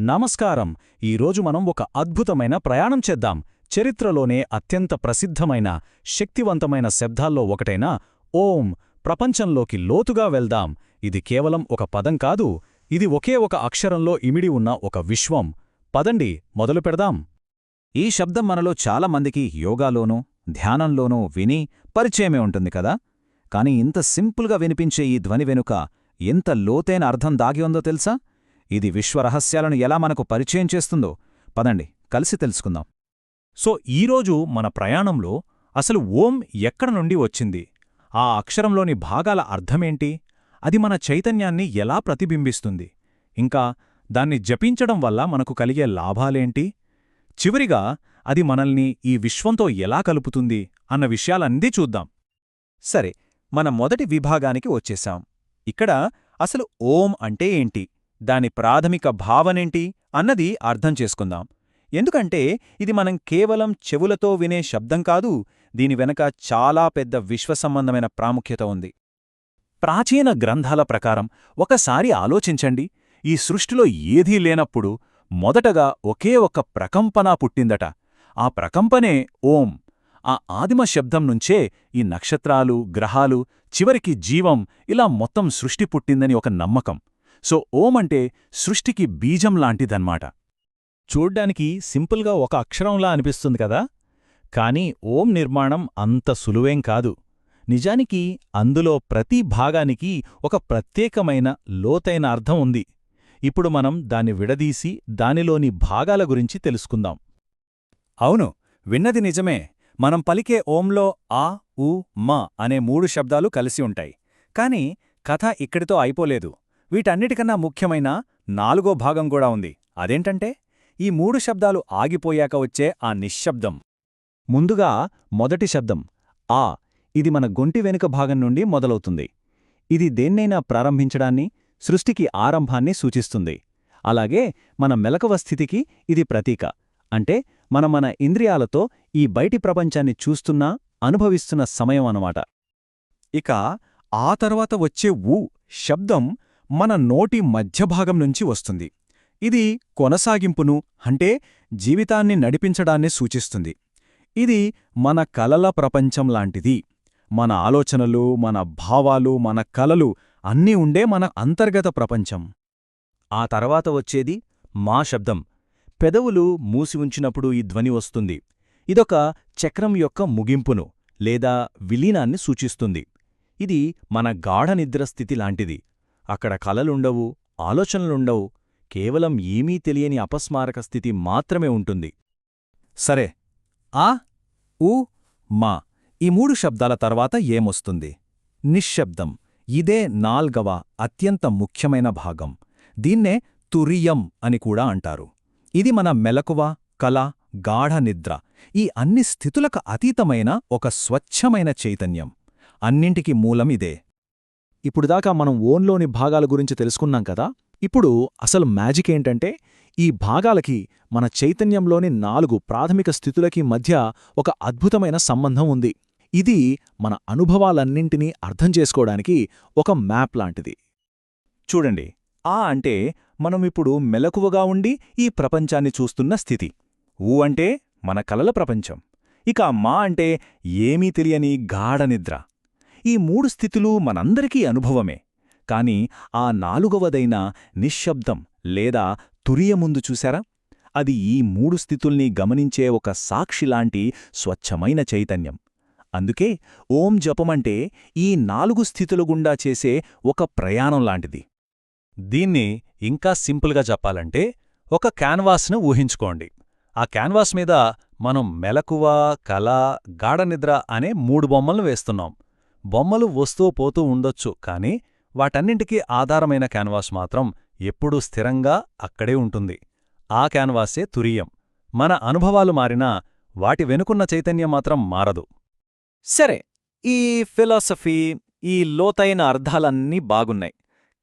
నమస్కారం. ఈరోజు మనం ఒక అద్భుతమైన ప్రయాణం చేద్దాం. చరిత్రలోనే అత్యంత ప్రసిద్ధమైన శక్తివంతమైన శబ్దాల్లో ఒకటైన ఓం ప్రపంచంలోకి లోతుగా వెళ్దాం. ఇది కేవలం ఒక పదం కాదు ఇది ఒకే ఒక అక్షరంలో ఇమిడి ఉన్న ఒక విశ్వం. పదండి మొదలు పెడదాం. ఈ శబ్దం మనలో చాలామందికి యోగాలోనూ ధ్యానంలోనూ విని పరిచయమే ఉంటుంది కదా? కాని ఇంత సింపుల్గా వినిపించే ఈ ధ్వని వెనుక ఎంత లోతైన అర్థం దాగి ఉందో తెలుసా? ఇది విశ్వరహస్యాలను ఎలా మనకు పరిచయం చేస్తుందో పదండి కలిసి తెలుసుకుందాం. సో ఈరోజు మన ప్రయాణంలో అసలు ఓం ఎక్కడ నుండి వచ్చింది? ఆ అక్షరంలోని భాగాల అర్థమేంటి? అది మన చైతన్యాన్ని ఎలా ప్రతిబింబిస్తుంది? ఇంకా దాన్ని జపించడం వల్ల మనకు కలిగే లాభాలేంటి? చివరిగా అది మనల్ని ఈ విశ్వంతో ఎలా కలుపుతుంది అన్న విషయాలన్నీ చూద్దాం. సరే మన మొదటి విభాగానికి వచ్చేశాం ఇక్కడ అసలు ఓం అంటే ఏంటి? దాని ప్రాథమిక భావనేంటి అన్నది అర్థం చేసుకుందాం. ఎందుకంటే ఇది మనం కేవలం చెవులతో వినే శబ్దం కాదు దీని వెనక చాలా పెద్ద విశ్వసంబంధమైన ప్రాముఖ్యత ఉంది. ప్రాచీన గ్రంథాల ప్రకారం ఒకసారి ఆలోచించండి ఈ సృష్టిలో ఏదీ లేనప్పుడు మొదటగా ఒకే ఒక ప్రకంపన పుట్టిందట. ఆ ప్రకంపనే ఓం. ఆ ఆదిమ శబ్దం నుంచే ఈ నక్షత్రాలు గ్రహాలు చివరికి జీవం ఇలా మొత్తం సృష్టి పుట్టిందని ఒక నమ్మకం. సో ఓం అంటే సృష్టికి బీజం లాంటిదన్మాట. చూడ్డానికి సింపుల్గా ఒక అక్షరంలా అనిపిస్తుంది కదా? కాని ఓం నిర్మాణం అంత సులువేం కాదు. నిజానికి అందులో ప్రతి భాగానికి ఒక ప్రత్యేకమైన లోతైన అర్థం ఉంది. ఇప్పుడు మనం దాన్ని విడదీసి దానిలోని భాగాల గురించి తెలుసుకుందాం. అవును విన్నది నిజమే. మనం పలికే ఓంలో ఆ ఉ మ అనే మూడు శబ్దాలు కలిసి ఉంటాయి. కాని కథ ఇక్కడితో అయిపోలేదు. వీటన్నిటికన్నా ముఖ్యమైన నాలుగో భాగం కూడా ఉంది. అదేంటంటే ఈ మూడు శబ్దాలు ఆగిపోయాక వచ్చే ఆ నిశ్శబ్దం. ముందుగా మొదటి శబ్దం ఆ ఇది మన గొంటి వెనుక భాగం నుండి మొదలవుతుంది. ఇది దేన్నైనా ప్రారంభించడాన్ని సృష్టికి ఆరంభాన్ని సూచిస్తుంది. అలాగే మన మెలకువ స్థితికి ఇది ప్రతీక. అంటే మన మన ఇంద్రియాలతో ఈ బయటి ప్రపంచాన్ని చూస్తున్నా అనుభవిస్తున్న సమయం అనమాట ఇక ఆ తర్వాత వచ్చే ఊ శబ్దం మన నోటి మధ్యభాగం నుంచి వస్తుంది. ఇది కొనసాగింపును అంటే జీవితాన్ని నడిపించడాన్ని సూచిస్తుంది. ఇది మన కలల ప్రపంచం లాంటిది. మన ఆలోచనలు మన భావాలు మన కలలు అన్నీ ఉండే మన అంతర్గత ప్రపంచం. ఆ తర్వాత వచ్చేది మా శబ్దం. పెదవులు మూసి ఉంచినప్పుడు ఈ ధ్వని వస్తుంది. ఇదొక చక్రం యొక్క ముగింపును లేదా విలీనాన్ని సూచిస్తుంది. ఇది మన గాఢనిద్రస్థితి లాంటిది. అక్కడ కలలుండవు ఆలోచనలుండవు కేవలం ఏమీ తెలియని అపస్మారక స్థితి మాత్రమే ఉంటుంది. సరే ఆ ఊ మా ఈ మూడు శబ్దాల తర్వాత ఏమొస్తుంది? నిశ్శబ్దం ఇదే నాల్గవ అత్యంత ముఖ్యమైన భాగం. దీన్నే తురియం అని కూడా అంటారు. ఇది మన మెలకువ కల గాఢ నిద్ర ఈ అన్ని స్థితులకు అతీతమైన ఒక స్వచ్ఛమైన చైతన్యం. అన్నింటికి మూలం ఇదే. ఇప్పుడుదాకా మనం ఓన్లోని భాగాల గురించి తెలుసుకున్నాం కదా ఇప్పుడు అసలు మ్యాజిక్ ఏంటంటే ఈ భాగాలకి మన చైతన్యంలోని నాలుగు ప్రాథమిక స్థితులకి మధ్య ఒక అద్భుతమైన సంబంధం ఉంది. ఇది మన అనుభవాలన్నింటినీ అర్థం చేసుకోవడానికి ఒక మ్యాప్ లాంటిది. చూడండి ఆ అంటే మనం ఇప్పుడు మెలకువగా ఉండి ఈ ప్రపంచాన్ని చూస్తున్న స్థితి. ఊ అంటే మన కలల ప్రపంచం. ఇక మా అంటే ఏమీ తెలియని గాఢనిద్ర ఈ మూడు స్థితులు మనందరికీ అనుభవమే. కాని ఆ నాలుగవదైన నిశ్శబ్దం లేదా తురియముందు చూశారా? అది ఈ మూడు స్థితుల్ని గమనించే ఒక సాక్షిలాంటి స్వచ్ఛమైన చైతన్యం. అందుకే ఓం జపమంటే ఈ నాలుగు స్థితులు గుండా చేసే ఒక ప్రయాణం లాంటిది. దీన్ని ఇంకా సింపుల్గా చెప్పాలంటే ఒక క్యాన్వాస్ను ఊహించుకోండి. ఆ క్యాన్వాస్ మీద మనం మెలకువ కల గాఢనిద్ర అనే మూడు బొమ్మలను వేస్తున్నాం. బొమ్మలు వస్తూ పోతూ ఉండొచ్చు కాని వాటన్నింటికీ ఆధారమైన క్యాన్వాస్ మాత్రం ఎప్పుడూ స్థిరంగా అక్కడే ఉంటుంది. ఆ క్యాన్వాసే తురియం. మన అనుభవాలు మారినా వాటి వెనుకున్న చైతన్యం మాత్రం మారదు. సరే ఈ ఫిలాసఫీ ఈ లోతైన అర్థాలన్నీ బాగున్నాయి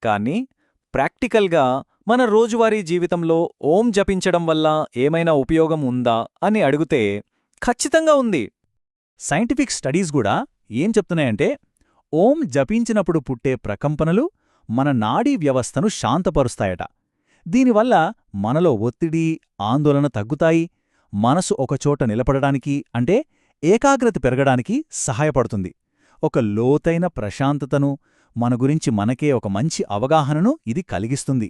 కానీ ప్రాక్టికల్గా మన రోజువారీ జీవితంలో ఓం జపించడం వల్ల ఏమైనా ఉపయోగం ఉందా అని అడిగితే ఖచ్చితంగా ఉంది. సైంటిఫిక్ స్టడీస్ కూడా ఏం చెప్తున్నాయంటే ఓం జపించినప్పుడు పుట్టే ప్రకంపనలు మన నాడీ వ్యవస్థను శాంతపరుస్తాయట. దీనివల్ల మనలో ఒత్తిడి ఆందోళన తగ్గుతాయి మనసు ఒకచోట నిలబడడానికి అంటే ఏకాగ్రత పెరగడానికి సహాయపడుతుంది. ఒక లోతైన ప్రశాంతతను మన గురించి మనకే ఒక మంచి అవగాహనను ఇది కలిగిస్తుంది.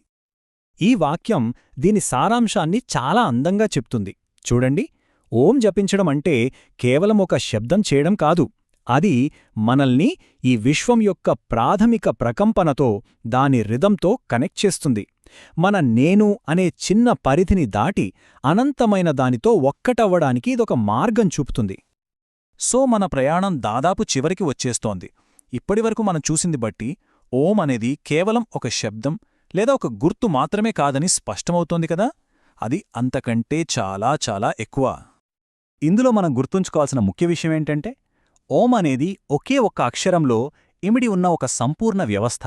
ఈ వాక్యం దీని సారాంశాన్ని చాలా అందంగా చెప్తుంది. చూడండి ఓం జపించడం అంటే కేవలం ఒక శబ్దం చేయడం కాదు. అది మనల్ని ఈ విశ్వం యొక్క ప్రాథమిక ప్రకంపనతో దాని రిదంతో కనెక్ట్ చేస్తుంది. మన నేను అనే చిన్న పరిధిని దాటి అనంతమైన దానితో ఒక్కటవ్వడానికి ఇదొక మార్గం చూపుతుంది. సో మన ప్రయాణం దాదాపు చివరికి వచ్చేస్తోంది. ఇప్పటివరకు మనం చూసింది బట్టి ఓం అనేది కేవలం ఒక శబ్దం లేదా ఒక గుర్తు మాత్రమే కాదని స్పష్టమవుతోంది కదా? అది అంతకంటే చాలా చాలా ఎక్కువ. ఇందులో మనం గుర్తుంచుకోవాల్సిన ముఖ్య విషయం ఏంటంటే ఓం అనేది ఒకే ఒక్క అక్షరంలో ఇమిడి ఉన్న ఒక సంపూర్ణ వ్యవస్థ.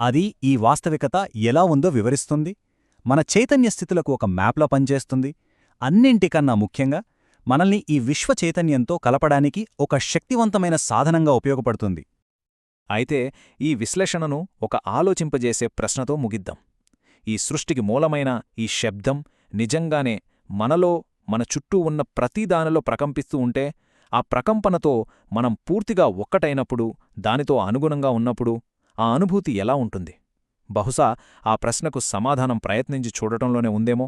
అది ఈ వాస్తవికత ఎలా ఉందో వివరిస్తుంది. మన చైతన్య స్థితులకు ఒక మ్యాప్లా పనిచేస్తుంది. అన్నింటికన్నా ముఖ్యంగా మనల్ని ఈ విశ్వ చైతన్యంతో కలపడానికి ఒక శక్తివంతమైన సాధనంగా ఉపయోగపడుతుంది. అయితే ఈ విశ్లేషణను ఒక ఆలోచింపజేసే ప్రశ్నతో ముగిద్దాం. ఈ సృష్టికి మూలమైన ఈ శబ్దం నిజంగానే మనలో మన చుట్టూ ఉన్న ప్రతిదానిలో ప్రకంపిస్తూ ఉంటే ఆ ప్రకంపనతో మనం పూర్తిగా ఒక్కటైనప్పుడు దానితో అనుగుణంగా ఉన్నప్పుడు ఆ అనుభూతి ఎలా ఉంటుంది? బహుశా ఆ ప్రశ్నకు సమాధానం ప్రయత్నించి చూడటంలోనే ఉందేమో?